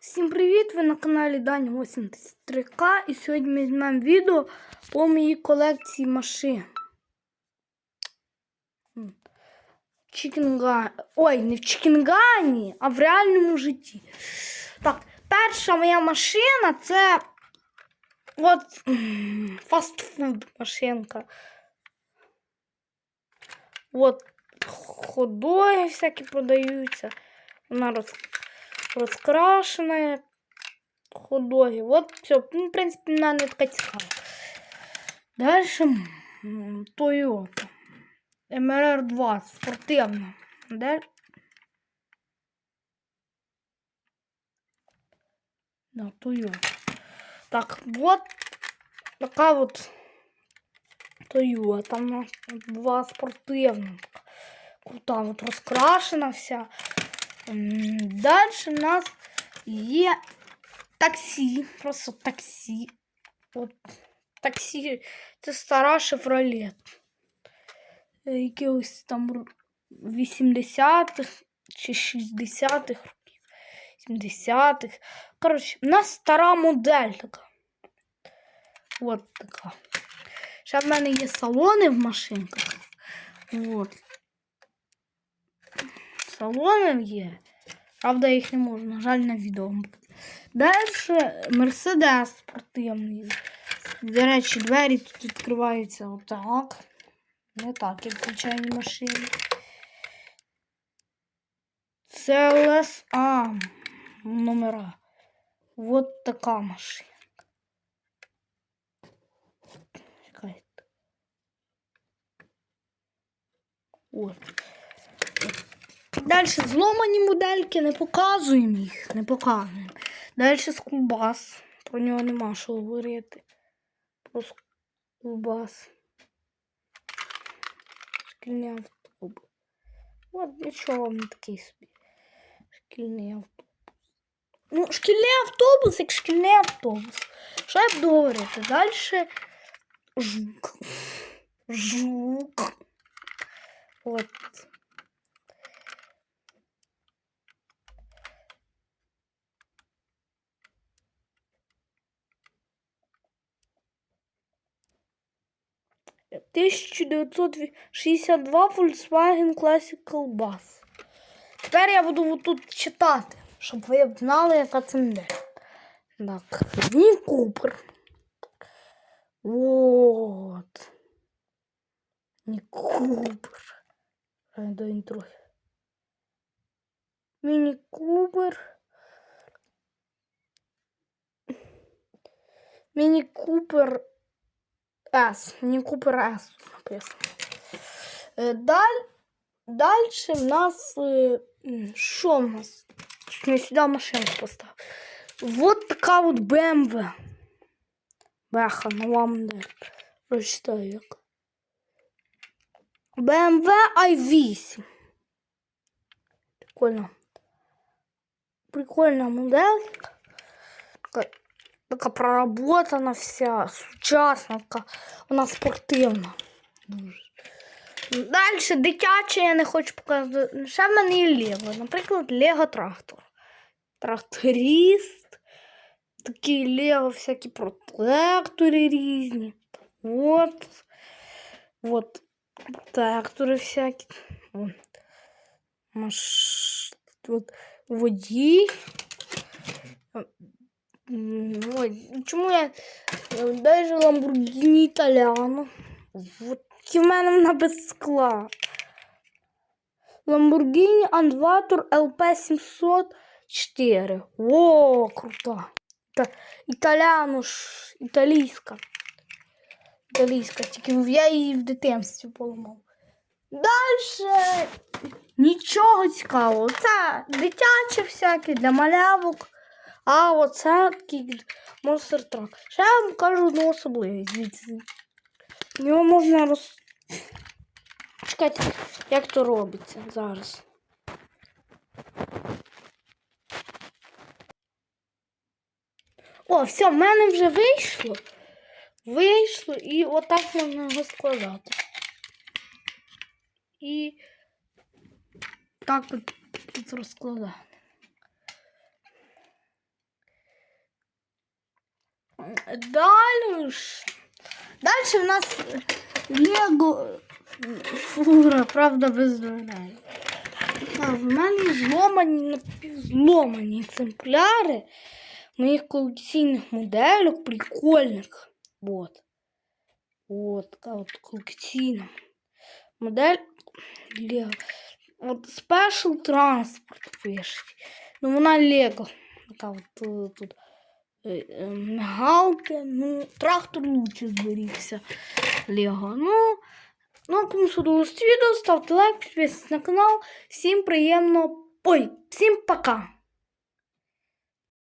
Всім привіт! Ви на каналі Даня 83К і сьогодні ми знімемо відео по моїй колекції машин. М. Чікінга... Ой, не в Чікінгані, а в реальному житті. Так, перша моя машина це от фастфуд машинка. От ходоги всякі продаються. Вона роз розкрашена ходоги. От все. Ну, в принципі, вона не така цікава. Далі Toyota. MRR 2 спортивна. Де? Да, Toyota. Так, вот така от Toyota. Нас два спортивна. Крута, от розкрашена вся. Далі у нас є таксі. Просто таксі. От таксі. Це стара. Е, Якихось там 80-х чи 60-х років. 70-х. Коротше, у нас стара модель така. От така. Ще в мене є салони в машинках. От. Салони є. Правда, їх не можу, на жаль, на відео. Далі Мерседес спортивний. До речі, двері тут відкриваються отак. Не так, як в звичайній машині. Це ЛСА номера. Вот така машина. Чекайте. От. Далі зломані модельки, не показуємо їх, не показуємо. Далі скулбас. Про нього нема що говорити. Про скулбас. Шкільний автобус. От нічого вам не такий собі. Шкільний автобус. Ну, шкільний автобус, як шкільний автобус. Що я буду говорити? Далі жук. Жук. От. 1962 Volkswagen Classical Bus. Тепер я буду тут читати, щоб ви знали, яка це модель. Так, Міні Купер. Вот. Міні Купер. Інтро. Міні Купер. Міні Купер S. Міні Купер написано. Е, Даль... Дальше в нас. м, Що в нас? Не сюди машину поставив. Вот така от BMW. Беха, нова модель. Прочитаю як. BMW i8. Прикольно. Прикольна модель. Така, проработана вся, сучасна, така. Вона спортивна. Далі дитяче я не хочу показувати. Ще в мене є Лего. Наприклад, Лего трактор. Тракторист. Такі Лего всякі протектори різні. От. От. Протектори всякі. Маш... От. Водій. Ой, чому я даже Lamborghini Italiano. Вот в мене вона без скла. Lamborghini Anvator LP 704. О, крута. Та, італяну ж, італійська. Італійська, тільки я її в дитинстві поламав. Далі нічого цікавого. Це дитяче всяке для малявок. А оце такий монстр трак. Ще я вам кажу одну особливість. Його можна роз. Чекайте, як то робиться зараз. О, все, в мене вже вийшло. Вийшло і отак можна його складати. І так от тут розкладати. Далі ж. Далі в нас Лего фура, правда, без дверей. А в мене зломані напівзломані екземпляри моїх колекційних моделек прикольних. Вот. Вот така от колекційна модель Лего. От Special Transport пишуть. Ну, вона Лего. Така от е, тут Е, е. Ну, трактор лучше зберігся. Лего. Ну, ну, кому судилось відео, ставте лайк, підписуйтесь на канал. Всім приємно. Ой, всім пока!